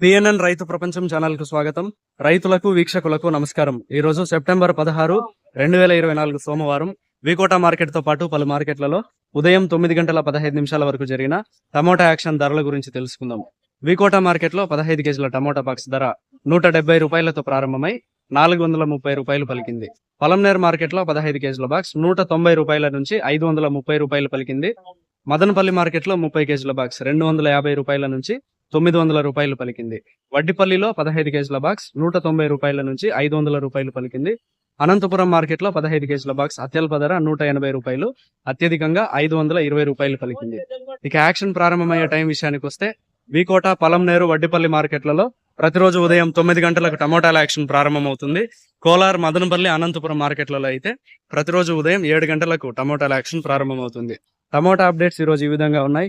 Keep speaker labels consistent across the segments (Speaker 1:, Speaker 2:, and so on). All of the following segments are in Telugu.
Speaker 1: పిఎన్ఎన్ రైతు ప్రపంచం ఛానల్కు స్వాగతం. రైతులకు వీక్షకులకు నమస్కారం. ఈ రోజు సెప్టెంబర్ పదహారు రెండు వేల ఇరవై నాలుగు సోమవారం వికోటా మార్కెట్తో పాటు పలు మార్కెట్లలో ఉదయం తొమ్మిది గంటల పదహైదు నిమిషాల వరకు జరిగిన టమోటా యాక్షన్ ధరల గురించి తెలుసుకుందాం. వికోటా మార్కెట్లో పదహైదు కేజీల టమోటా బాక్స్ ధర నూట డెబ్బై రూపాయలతో ప్రారంభమై నాలుగు వందల ముప్పై రూపాయలు పలికింది. పలంనేర్ మార్కెట్లో పదహైదు కేజీల బాక్స్ నూట తొంభై రూపాయల నుంచి ఐదు వందల ముప్పై రూపాయలు పలికింది. మదనపల్లి మార్కెట్లో ముప్పై కేజీల బాక్స్ రెండు వందల యాభై రూపాయల నుంచి తొమ్మిది వందల రూపాయలు పలికింది. వడ్డిపల్లిలో పదహైదు కేజీల బాక్స్ నూట తొంభై రూపాయల నుంచి ఐదు వందల రూపాయలు పలికింది. అనంతపురం మార్కెట్లో పదహైదు కేజీల బాక్స్ అత్యల్ప ధర నూట ఎనభై రూపాయలు అత్యధికంగా ఐదు వందల ఇరవై రూపాయలు పలికింది. ఇక యాక్షన్ ప్రారంభమయ్యే టైం విషయానికి వస్తే వీకోట పలంనేరు వడ్డిపల్లి మార్కెట్లలో ప్రతిరోజు ఉదయం తొమ్మిది గంటలకు టమోటాల యాక్షన్ ప్రారంభమవుతుంది. కోలార్ మదనపల్లి అనంతపురం మార్కెట్లలో అయితే ప్రతిరోజు ఉదయం ఏడు గంటలకు టమోటాల యాక్షన్ ప్రారంభమవుతుంది. టమోటా అప్డేట్స్ ఈ రోజు ఈ విధంగా ఉన్నాయి.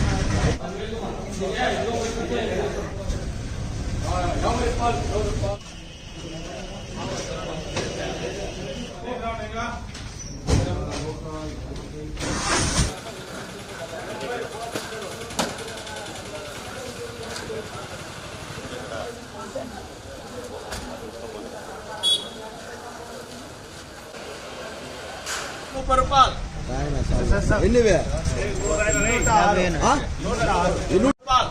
Speaker 2: రూపాయలు
Speaker 3: ఎన్నివే ఆ? ఎన్ని
Speaker 2: రూపాయలు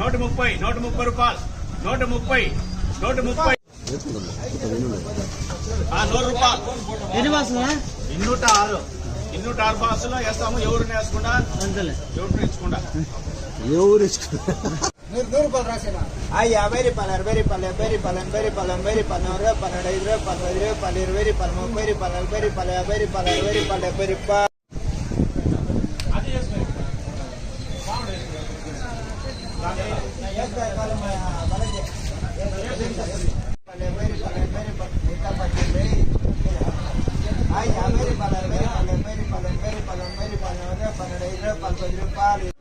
Speaker 2: నూట ముప్పై నూట ముప్పై రూపాయలు. నూట ముప్పై నూట ముప్పై. ఆ నూరు రూపాయలు.
Speaker 4: ఎన్ని బాసులా
Speaker 2: ఇన్నూట ఆరు ఇన్నూట ఆరు బాసులో వేస్తాము. ఎవరిని వేసుకుండా ఎవరిని ఇచ్చుకుండా
Speaker 3: ఎవరు
Speaker 4: ఆ యాభై రూపాయలు అరవై రూపాయలు డెబ్బై రూపాయలు ఎనభై రూపాయలు ఎనభై రూపాయలు నూరు పన్నెండు ఐదు రూపాయలు పది రూపాయలు ఇరవై రూపాయలు ముప్పై రూపాయలు నలభై రూపాయలు యాభై రూపాయలు అరవై రూపాయలు డెబ్బై రూపాయలు.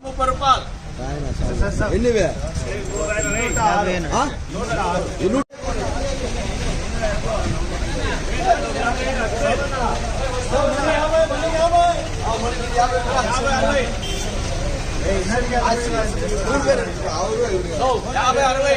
Speaker 2: ముప్పై రూపాయలు
Speaker 3: ఎన్నివే ఆ? ఎన్ని
Speaker 2: యాభై అరవై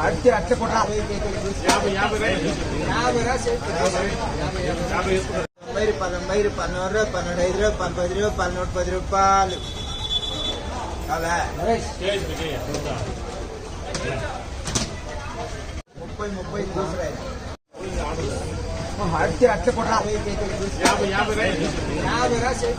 Speaker 2: அடுத்து
Speaker 4: అచ్చ కొట్లా ముప్పై రూపాయలు ముప్పై రూపాయలు పన్నూరు రూపాయలు పన్నెండు ఐదు రూపాయలు పన్నెండు రూపాయలు పన్నూరు పది రూపాయలు ముప్పై ముప్పై కూసురాయి అడితే అట్ల కొట్ట
Speaker 2: యాభై యాభై
Speaker 4: యాభై రాసి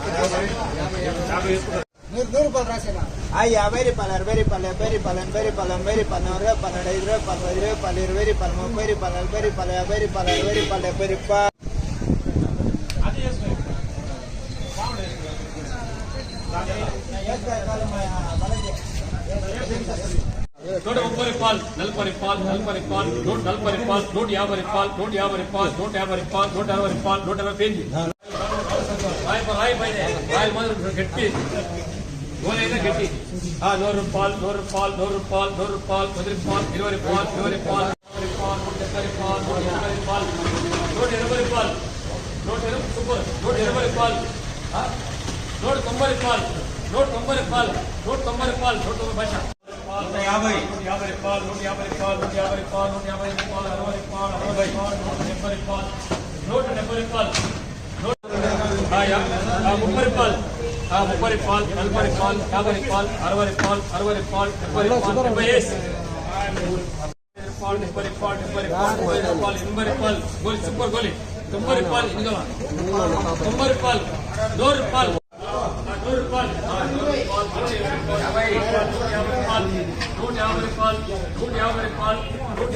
Speaker 4: నూరు నూరు రూపాయలు రాసేనా ఆ యాభై రూపాయలు అరవై రూపాయలు డెబ్బై రూపాయలు ఎనభై రూపాయలు ఎనభై రూపాయలు నూరు రూపాయలు పన్నెండు ఐదు రూపాయలు పది రూపాయలు ఇరవై రూపాయలు ముప్పై రూపాయలు నలభై రూపాయలు యాభై రూపాయలు అరవై రూపాయలు డెబ్బై రూపాయలు
Speaker 5: నూట ముప్పై రూపాయలు నలభై రూపాయలు నలభై రూపాయలు నూట నలభై రూపాయలు నూట యాభై రూపాయలు నూట యాభై రూపాయలు నూట యాభై రూపాయలు నూట అరవై రూపాయలు నూట అరవై పేజీ రాయి పా, రాయి పైన ఆయిల్ మాత్రం గట్టి గోలైనా గట్టి ఆ నూరు రూపాయలు నూరు రూపాయలు నూరు రూపాయలు నూరు రూపాయలు పది రూపాయలు ఇరవై రూపాయలు ఇరవై రూపాయలు ముప్పై రూపాయలు నూట డెబ్బై రూపాయలు నూట ఎనభై రూపాయలు నూట ఎనభై సూపర్ నూట ఎనభై రూపాయలు ఆ? నూట తొంభై రూపాయలు నూట తొంభై రూపాయలు నూట తొంభై రూపాయలు నూట తొంభై భాష నూట యాభై इकबाल रोड यहाँ पर इकबाल रोड यहाँ पर इकबाल रोड यहाँ पर इकबाल अरवर Iqbal अरवर Iqbal road number Iqbal road number Iqbal road हाँ यहाँ मुंबर इकबाल हाँ मुंबर इकबाल अलवर इकबाल यहाँ पर इकबाल अरवर इकबाल अरवर Iqbal number Iqbal number S Iqbal number Iqbal number Iqbal Iqbal number Iqbal गोली, सुपर गोली नंबर इकबाल इंदोला नंबर इकबाल नूर इकबाल नूर इकबाल